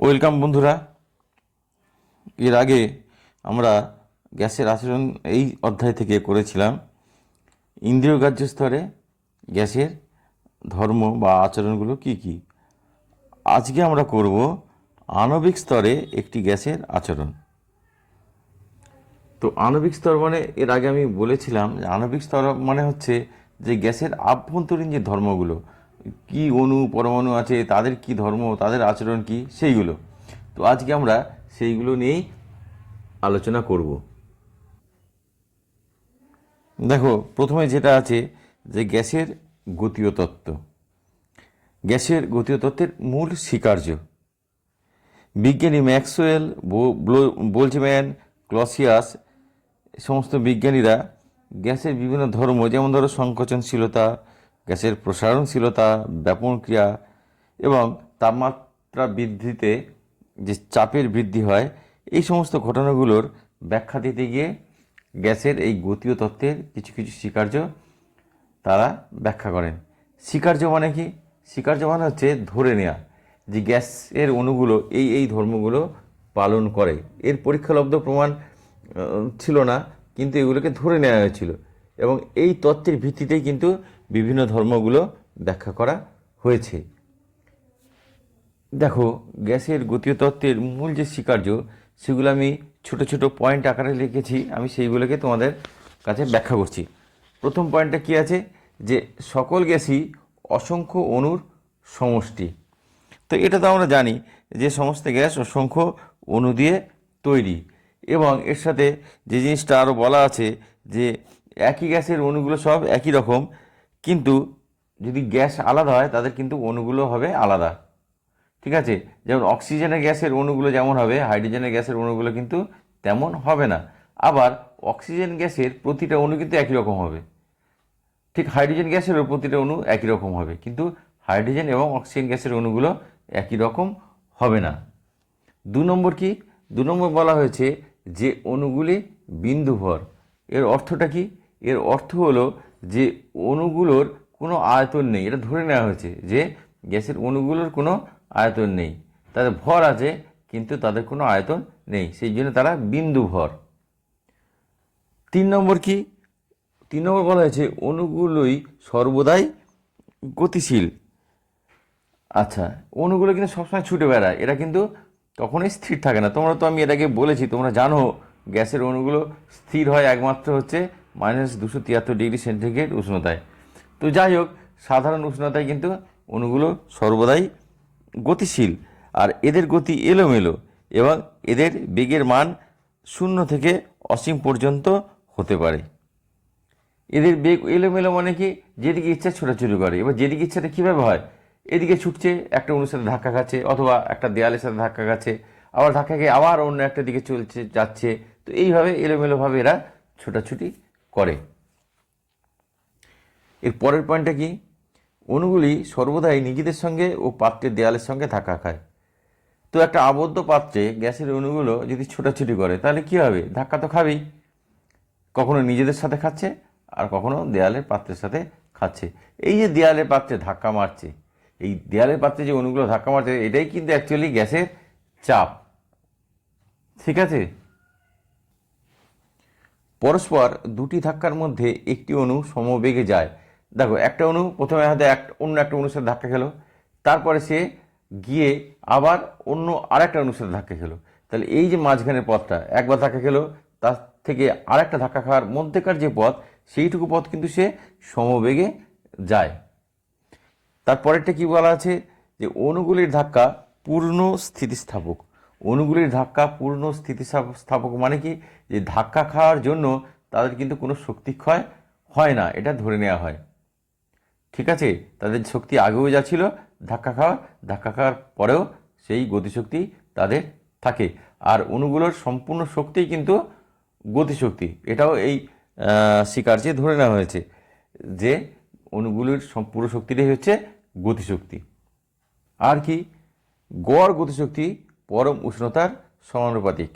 Welcome বন্ধুরা। এর আগে আমরা গ্যাসের আচরণ এই অধ্যায় থেকে করেছিলাম। ইন্দ্রিয় গ্রাহ্য স্তরে গ্যাসের ধর্ম বা আচরণগুলো কি কি? আজকে আমরা করব আণবিক স্তরে একটি গ্যাসের আচরণ। তো আণবিক স্তর মানে এর আগে আমি বলেছিলাম যে আণবিক স্তর মানে হচ্ছে যে গ্যাসের আভ্যন্তরীণ যে ধর্মগুলো কি অণু, পরমাণু আছে, তাদের কি ধর্ম, তাদের আচরণ কি, সেইগুলো। তো আজকে আমরা সেইগুলো নিয়েই আলোচনা করব। দেখো, প্রথমে যেটা আছে যে গ্যাসের গতীয় তত্ত্ব গ্যাসের গতীয় তত্ত্বের মূল স্বীকার্য। বিজ্ঞানী ম্যাক্সওয়েল বোলজম্যান ক্লসিয়াস, সমস্ত বিজ্ঞানীরা গ্যাসের বিভিন্ন ধর্ম, যেমন ধরো সংকোচনশীলতা গ্যাসের প্রসারণশীলতা, ব্যাপন ক্রিয়া এবং তাপমাত্রা বৃদ্ধিতে যে চাপের বৃদ্ধি হয়, এই সমস্ত ঘটনাগুলোর ব্যাখ্যা দিতে গিয়ে গ্যাসের এই গতীয় তত্ত্বের কিছু কিছু স্বীকার্য তারা ব্যাখ্যা করেন। স্বীকার্য মানে কি? স্বীকার্য মানে হচ্ছে ধরে নেওয়া যে গ্যাসের অণুগুলো এই এই ধর্মগুলো পালন করে। এর পরীক্ষালব্ধ প্রমাণ ছিল না, কিন্তু এগুলোকে ধরে নেওয়া হয়েছিল এবং এই তত্ত্বের ভিত্তিতেই কিন্তু বিভিন্ন ধর্মগুলো ব্যাখ্যা করা হয়েছে। দেখো, গ্যাসের গতীয় তত্ত্বের মূল যে স্বীকার্য, সেগুলো আমি ছোট ছোট পয়েন্ট আকারে লিখেছি, আমি সেইগুলোকে তোমাদের কাছে ব্যাখ্যা করছি। প্রথম পয়েন্টটা কি আছে? যে সকল গ্যাসই অসংখ্য অণুর সমষ্টি। তো এটা তো আমরা জানি যে সমস্ত গ্যাস অসংখ্য অণু দিয়ে তৈরি। এবং এর সাথে যে জিনিসটা আরও বলা আছে যে একই গ্যাসের অণুগুলো সব একই রকম কিন্তু যদি গ্যাস আলাদা হয়, তাদের কিন্তু অণুগুলো হবে আলাদা। ঠিক আছে? যেমন অক্সিজেনের গ্যাসের অণুগুলো যেমন হবে হাইড্রোজেনের গ্যাসের অণুগুলো কিন্তু তেমন হবে না। আবার অক্সিজেন গ্যাসের প্রতিটা অণু কিন্তু একই রকম হবে। ঠিক হাইড্রোজেন গ্যাসেরও প্রতিটা অণু একই রকম হবে, কিন্তু হাইড্রোজেন এবং অক্সিজেন গ্যাসের অণুগুলো একই রকম হবে না। দু নম্বর কি? দু নম্বর বলা হয়েছে যে অণুগুলি বিন্দুভর। এর অর্থটা কি? এর অর্থ হলো যে অণুগুলোর কোনো আয়তন নেই, এটা ধরে নেওয়া হয়েছে যে গ্যাসের অণুগুলোর কোনো আয়তন নেই। তাদের ভর আছে, কিন্তু তাদের কোনো আয়তন নেই, সেই জন্য তারা বিন্দু ভর। তিন নম্বর কি? তিন নম্বর বলা হয়েছে, অণুগুলোই সর্বদাই গতিশীল। আচ্ছা অণুগুলো কিন্তু সবসময় ছুটে বেড়ায়, এরা কিন্তু কখনোই স্থির থাকে না। তোমরা তো আমি এটাকে বলেছি, তোমরা জানো, গ্যাসের অণুগুলো স্থির হয় একমাত্র হচ্ছে মাইনাস দুশো তিয়াত্তর ডিগ্রি সেন্টিগ্রেড উষ্ণতায়। তো যাই হোক, সাধারণ উষ্ণতায় কিন্তু অণুগুলো সর্বদাই গতিশীল। আর এদের গতি এলোমেলো এবং এদের বেগের মান শূন্য থেকে অসীম পর্যন্ত হতে পারে। এদের বেগ এলোমেলো মানে কি? যেদিকে ইচ্ছা ছোটাছুটি করে। এবার যেদিকে ইচ্ছাটা কীভাবে হয়? এদিকে ছুটছে, একটা অণুর সাথে ধাক্কা খাচ্ছে, অথবা একটা দেয়ালের সাথে ধাক্কা খাচ্ছে, আবার ধাক্কা খেয়ে আবার অন্য একটা দিকে চলছে, যাচ্ছে। তো এইভাবে এলোমেলোভাবে এরা ছোটাছুটি করে। এর পরের পয়েন্টটা কি? অণুগুলি সর্বদাই নিজেদের সঙ্গে ও পাত্রের দেয়ালের সঙ্গে ধাক্কা খায়। তো একটা আবদ্ধ পাত্রে গ্যাসের অণুগুলো যদি ছোটাছুটি করে, তাহলে কী হবে? ধাক্কা তো খাবেই। কখনো নিজেদের সাথে খাচ্ছে, আর কখনো দেয়ালের পাত্রের সাথে খাচ্ছে। এই যে দেয়ালের পাত্রে ধাক্কা মারছে, এই দেয়ালের পাত্রে যে অণুগুলো ধাক্কা মারছে, এটাই কিন্তু অ্যাকচুয়ালি গ্যাসের চাপ। ঠিক আছে? পরস্পর দুটি ধাক্কার মধ্যে একটি অণু সমবেগে যায়। দেখো, একটা অণু প্রথমে হয়তো এক, অন্য একটা সাথে ধাক্কা খেলো। তারপরে সে গিয়ে আবার অন্য আরেকটা অণুর ধাক্কা খেলো। তাহলে এই যে মাঝখানের পথটা, একবার ধাক্কা খেলো, তার থেকে আরেকটা ধাক্কা খাওয়ার মধ্যেকার যে পথ, সেইটুকু পথ কিন্তু সে সমবেগে যায়। তারপরেরটা কি বলা আছে? যে অণুগুলির ধাক্কা পূর্ণ স্থিতিস্থাপক। অণুগুলির ধাক্কা পূর্ণ স্থিতিস্থাপক মানে কি? যে ধাক্কা খাওয়ার জন্য তাদের কিন্তু কোনো শক্তি ক্ষয় হয় না, এটা ধরে নেওয়া হয়। ঠিক আছে? তাদের শক্তি আগেও যা ছিল, ধাক্কা খাওয়া, ধাক্কা খাওয়ার পরেও সেই গতিশক্তি তাদের থাকে। আর অণুগুলোর সম্পূর্ণ শক্তিই কিন্তু গতিশক্তি। এটাও এই স্বীকার্যে ধরে নেওয়া হয়েছে যে অণুগুলির সম্পূর্ণ পুরো শক্তিটাই হচ্ছে গতিশক্তি। আর কি? গড় গতিশক্তি পরম উষ্ণতার সমানুপাতিক।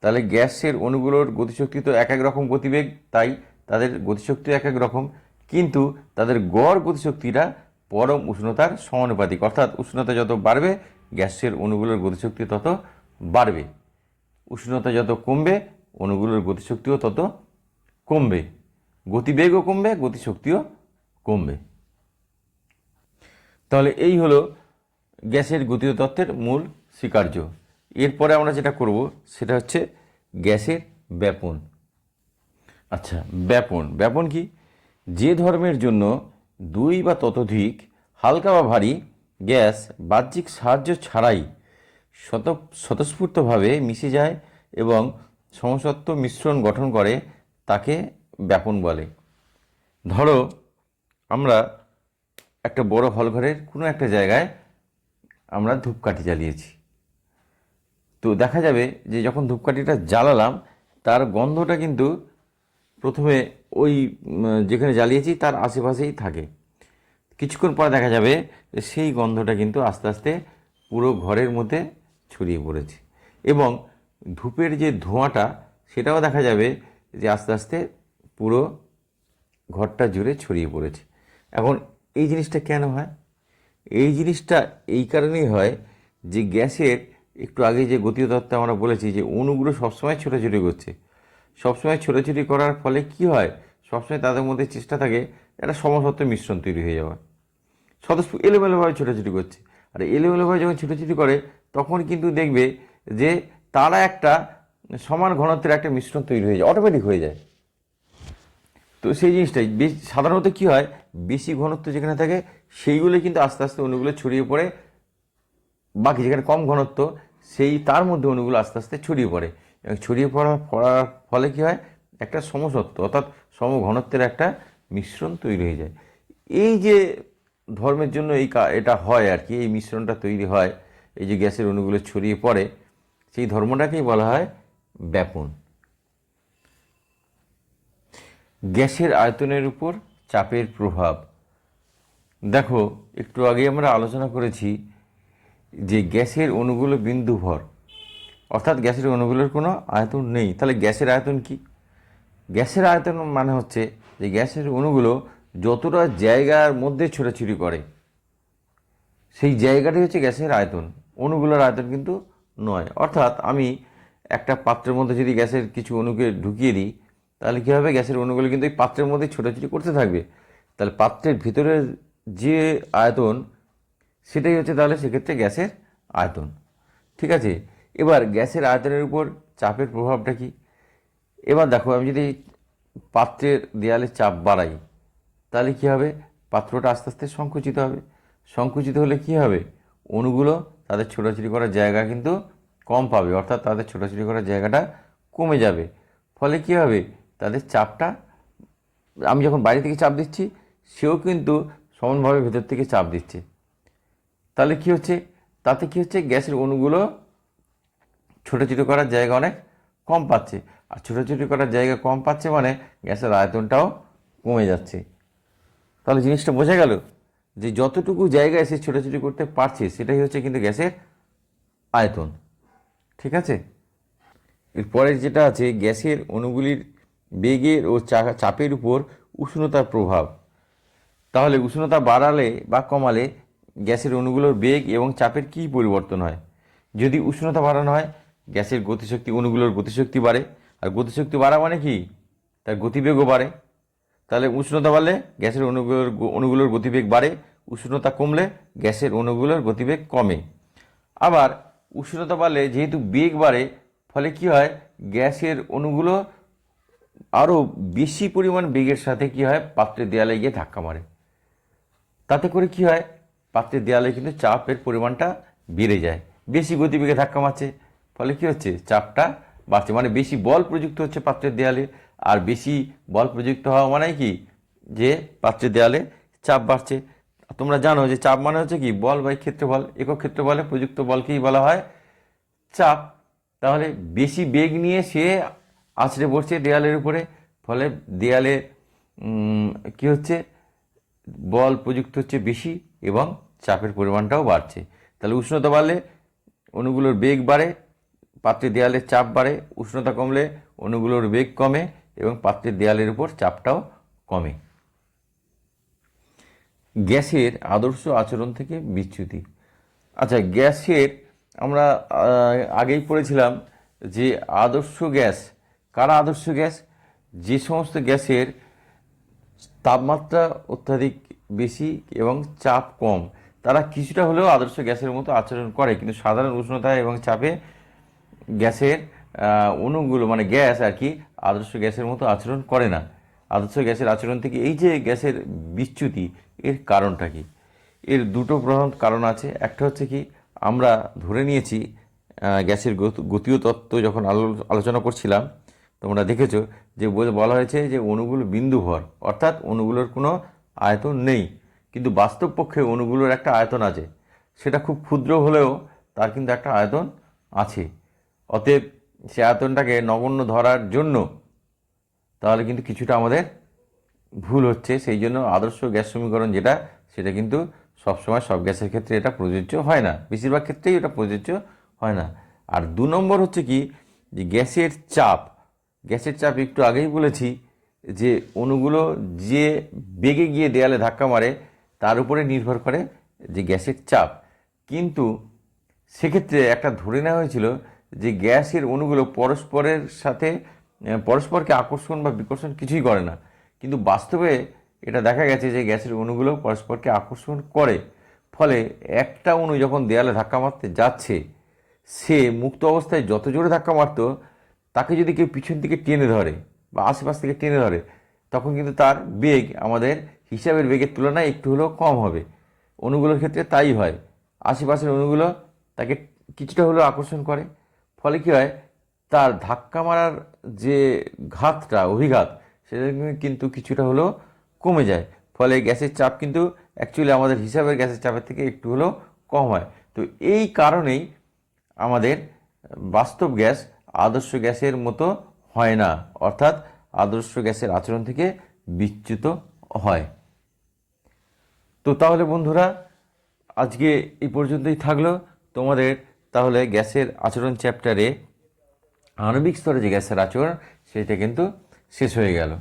তাহলে গ্যাসের অণুগুলোর গতিশক্তি তো এক এক রকম গতিবেগ, তাই তাদের গতিশক্তি এক এক রকম। কিন্তু তাদের গড় গতিশক্তিটা পরম উষ্ণতার সমানুপাতিক। অর্থাৎ উষ্ণতা যত বাড়বে, গ্যাসের অণুগুলোর গতিশক্তি তত বাড়বে। উষ্ণতা যত কমবে, অণুগুলোর গতিশক্তিও তত কমবে। গতিবেগও কমবে, গতিশক্তিও কমবে। তাহলে এই হলো গ্যাসের গতীয় তত্ত্বের মূল স্বীকার্য। এরপরে আমরা যেটা করব, সেটা হচ্ছে গ্যাসের ব্যাপন। আচ্ছা ব্যাপন। ব্যাপন কি? যে ধর্মের জন্য দুই বা ততোধিক হালকা বা ভারী গ্যাস বাহ্যিক সাহায্য ছাড়াই শত, স্বতঃস্ফূর্তভাবে মিশে যায় এবং সমসত্ব মিশ্রণ গঠন করে, তাকে ব্যাপন বলে। ধরো, আমরা একটা বড় হলঘরের কোনো একটা জায়গায় আমরা ধূপকাঠি জ্বালিয়েছি। তো দেখা যাবে যে যখন ধূপকাঠিটা জ্বালালাম, তার গন্ধটা কিন্তু প্রথমে ওই যেখানে জ্বালিয়েছি তার আশেপাশেই থাকে। কিছুক্ষণ পরে দেখা যাবে সেই গন্ধটা কিন্তু আস্তে আস্তে পুরো ঘরের মধ্যে ছড়িয়ে পড়েছে। এবং ধূপের যে ধোঁয়াটা, সেটাও দেখা যাবে যে আস্তে আস্তে পুরো ঘরটা জুড়ে ছড়িয়ে পড়েছে। এখন এই জিনিসটা কেন হয়? এই জিনিসটা এই কারণেই হয় যে গ্যাসের একটু আগে যে গতীয় তত্ত্বে আমরা বলেছি যে অণুগুলো সবসময় ছোটাছুটি করছে। সবসময় ছোটাছুটি করার ফলে কি হয়? সবসময় তাদের মধ্যে চেষ্টা থাকে একটা সমসত্ব মিশ্রণ তৈরি হয়ে যাওয়ার। স্বতঃস্ফূ এলোমেলোভাবে ছোটাছুটি করছে। আর এলোমেলোভাবে যখন ছোটাছুটি করে, তখন কিন্তু দেখবে যে তারা একটা সমান ঘনত্বের একটা মিশ্রণ তৈরি হয়ে যায় অটোমেটিক হয়ে যায়। তো সেই জিনিসটাই। বেশ, সাধারণত কি হয়? বেশি ঘনত্ব যেখানে থাকে, সেইগুলো কিন্তু আস্তে আস্তে অণুগুলো ছড়িয়ে পড়ে। বাকি যেখানে কম ঘনত্ব সেই তার মধ্যে অণুগুলো আস্তে আস্তে ছড়িয়ে পড়ে। এবং ছড়িয়ে পড়ার পড়ার ফলে কী হয়? একটা সমসত্ব, অর্থাৎ সমঘনত্বের একটা মিশ্রণ তৈরি হয়ে যায়। এই যে ধর্মের জন্য এই এটা হয় আর কি, এই মিশ্রণটা তৈরি হয়, এই যে গ্যাসের অণুগুলো ছড়িয়ে পড়ে, সেই ধর্মটাকেই বলা হয় ব্যাপন। গ্যাসের আয়তনের উপর চাপের প্রভাব। দেখো, একটু আগে আমরা আলোচনা করেছি যে গ্যাসের অণুগুলো বিন্দু ভর অর্থাৎ গ্যাসের অণুগুলোর কোনো আয়তন নেই। তাহলে গ্যাসের আয়তন কি? গ্যাসের আয়তন মানে হচ্ছে যে গ্যাসের অণুগুলো যতটা জায়গার মধ্যে ছোটাছুটি করে, সেই জায়গাটি হচ্ছে গ্যাসের আয়তন। অণুগুলোর আয়তন কিন্তু নয়। অর্থাৎ আমি একটা পাত্রের মধ্যে যদি গ্যাসের কিছু অণুকে ঢুকিয়ে দিই, তাহলে কী হবে? গ্যাসের অণুগুলো কিন্তু এই পাত্রের মধ্যে ছোটাছুটি করতে থাকবে। তাহলে পাত্রের ভিতরের যে আয়তন সেটাই হচ্ছে তাহলে সেক্ষেত্রে গ্যাসের আয়তন। ঠিক আছে? এবার গ্যাসের আয়তনের উপর চাপের প্রভাবটা কি? এবার দেখো, আমি যদি পাত্রের দেয়ালে চাপ বাড়াই, তাহলে কী হবে? পাত্রটা আস্তে আস্তে সংকুচিত হবে। সংকুচিত হলে কী হবে? অণুগুলো তাদের ছোটাছুটি করার জায়গা কিন্তু কম পাবে, অর্থাৎ তাদের ছোটাছুটি করার জায়গাটা কমে যাবে। ফলে কী হবে? তাদের চাপটা, আমি যখন বাইরে থেকে চাপ দিচ্ছি, সেও কিন্তু সমানভাবে ভেতর থেকে চাপ দিচ্ছে। তাহলে কি হচ্ছে? তাতে কি হচ্ছে? গ্যাসের অণুগুলো ছোটাছুটি করার জায়গা অনেক কম পাচ্ছে। আর ছোটাছুটি করার জায়গা কম পাচ্ছে মানে গ্যাসের আয়তনটাও কমে যাচ্ছে। তাহলে জিনিসটা বোঝা গেল যে যতটুকু জায়গায় সে ছোটাছুটি করতে পারছে, সেটাই হচ্ছে কিন্তু গ্যাসের আয়তন। ঠিক আছে? এরপরে যেটা আছে, গ্যাসের অণুগুলির বেগের ও চাপের উপর উষ্ণতার প্রভাব। তাহলে উষ্ণতা বাড়ালে বা কমালে গ্যাসের অণুগুলোর বেগ এবং চাপের কী পরিবর্তন হয়? যদি উষ্ণতা বাড়ানো হয়, গ্যাসের গতিশক্তি অণুগুলোর গতিশক্তি বাড়ে। আর গতিশক্তি বাড়া মানে কি? তার গতিবেগও বাড়ে। তাহলে উষ্ণতা বাড়লে গ্যাসের অণুগুলোর অণুগুলোর গতিবেগ বাড়ে, উষ্ণতা কমলে গ্যাসের অণুগুলোর গতিবেগ কমে। আবার উষ্ণতা বাড়লে যেহেতু বেগ বাড়ে, ফলে কি হয়? গ্যাসের অণুগুলো আরও বেশি পরিমাণ বেগের সাথে কি হয়? পাত্রের দেয়ালে গিয়ে ধাক্কা মারে। তাতে করে কি হয়? পাত্রের দেয়ালে কিন্তু চাপের পরিমাণটা বেড়ে যায়। বেশি গতিবেগে ধাক্কা মারছে। ফলে কী হচ্ছে? চাপটা বাড়ছে। মানে বেশি বল প্রযুক্ত হচ্ছে পাত্রের দেয়ালে। আর বেশি বল প্রযুক্ত হওয়া মানে কি? যে পাত্রের দেয়ালে চাপ বাড়ছে। তোমরা জানো যে চাপ মানে হচ্ছে কি? বল বা ক্ষেত্রফল। একক ক্ষেত্রফলে প্রযুক্ত বলকেই বলা হয় চাপ। তাহলে বেশি বেগ নিয়ে সে আছড়ে পড়ছে দেয়ালের উপরে। ফলে দেয়ালে কি হচ্ছে? বল প্রযুক্ত হচ্ছে বেশি। এবং চাপের পরিমাণটাও বাড়ছে। তাহলে উষ্ণতা বাড়লে অণুগুলোর বেগ বাড়ে পাত্রের দেয়ালের চাপ বাড়ে, উষ্ণতা কমলে অণুগুলোর বেগ কমে এবং পাত্রের দেয়ালের উপর চাপটাও কমে। গ্যাসের আদর্শ আচরণ থেকে বিচ্যুতি। আচ্ছা গ্যাসের আমরা আগেই পড়েছিলাম যে আদর্শ গ্যাস, কারা আদর্শ গ্যাস? যে সমস্ত গ্যাসের তাপমাত্রা অত্যাধিক বেশি এবং চাপ কম। তারা কিছুটা হলেও আদর্শ গ্যাসের মতো আচরণ করে, কিন্তু সাধারণ উষ্ণতা এবং চাপে গ্যাসের অণুগুলো মানে গ্যাস আর কি, আদর্শ গ্যাসের মতো আচরণ করে না। আদর্শ গ্যাসের আচরণ থেকে এই যে গ্যাসের বিচ্যুতি, এর কারণটা কি? এর দুটো প্রধান কারণ আছে। একটা হচ্ছে কি, আমরা ধরে নিয়েছি গ্যাসের গতীয় তত্ত্ব যখন আলো- আলোচনা করছিলাম, তোমরা দেখেছ যে বল- হয়েছে যে অণুগুলো বিন্দু ভর অর্থাৎ অণুগুলোর কোনো আয়তন নেই, কিন্তু বাস্তব পক্ষে অণুগুলোর একটা আয়তন আছে। সেটা খুব ক্ষুদ্র হলেও তার কিন্তু একটা আয়তন আছে। অতএব সে আয়তনটাকে নগণ্য ধরার জন্য তাহলে কিন্তু কিছুটা আমাদের ভুল হচ্ছে। সেই জন্য আদর্শ গ্যাস সমীকরণ যেটা, সেটা কিন্তু সবসময় সব গ্যাসের ক্ষেত্রে এটা প্রযোজ্য হয় না। বেশিরভাগ ক্ষেত্রেই এটা প্রযোজ্য হয় না। আর দু নম্বর হচ্ছে কি, যে গ্যাসের চাপ গ্যাসের চাপ একটু আগেই বলেছি যে অণুগুলো যে বেগে গিয়ে দেয়ালে ধাক্কা মারে, তার উপরে নির্ভর করে যে গ্যাসের চাপ। কিন্তু সেক্ষেত্রে একটা ধরে নেওয়া হয়েছিল যে গ্যাসের অণুগুলো পরস্পরের সাথে পরস্পরকে আকর্ষণ বা বিকর্ষণ কিছুই করে না। কিন্তু বাস্তবে এটা দেখা গেছে যে গ্যাসের অণুগুলো পরস্পরকে আকর্ষণ করে। ফলে একটা অণু যখন দেয়ালে ধাক্কা মারতে যাচ্ছে, সে মুক্ত অবস্থায় যত জোরে ধাক্কা মারতো, তাকে যদি কেউ পিছন দিকে টেনে ধরে বা আশেপাশ থেকে টেনে ধরে, তখন কিন্তু তার বেগ আমাদের হিসাবের বেগের তুলনায় একটু হলেও কম হবে। অণুগুলোর ক্ষেত্রে তাই হয়। আশেপাশের অণুগুলো তাকে কিছুটা হলেও আকর্ষণ করে। ফলে কী হয়? তার ধাক্কা মারার যে ঘাতটা, অভিঘাত, সেটা কিন্তু কিছুটা হলেও কমে যায়। ফলে গ্যাসের চাপ কিন্তু অ্যাকচুয়ালি আমাদের হিসাবের গ্যাসের চাপের থেকে একটু হলেও কম হয়। তো এই কারণেই আমাদের বাস্তব গ্যাস আদর্শ গ্যাসের মতো হয় না। অর্থাৎ আদর্শ গ্যাসের আচরণ থেকে বিচ্যুত হয়। তো তাহলে বন্ধুরা, আজকে এই পর্যন্তই থাকল। তোমাদের তাহলে গ্যাসের আচরণ চ্যাপ্টারে আণবিক স্তরে যে গ্যাসের আচরণ, সেটা কিন্তু শেষ হয়ে গেল।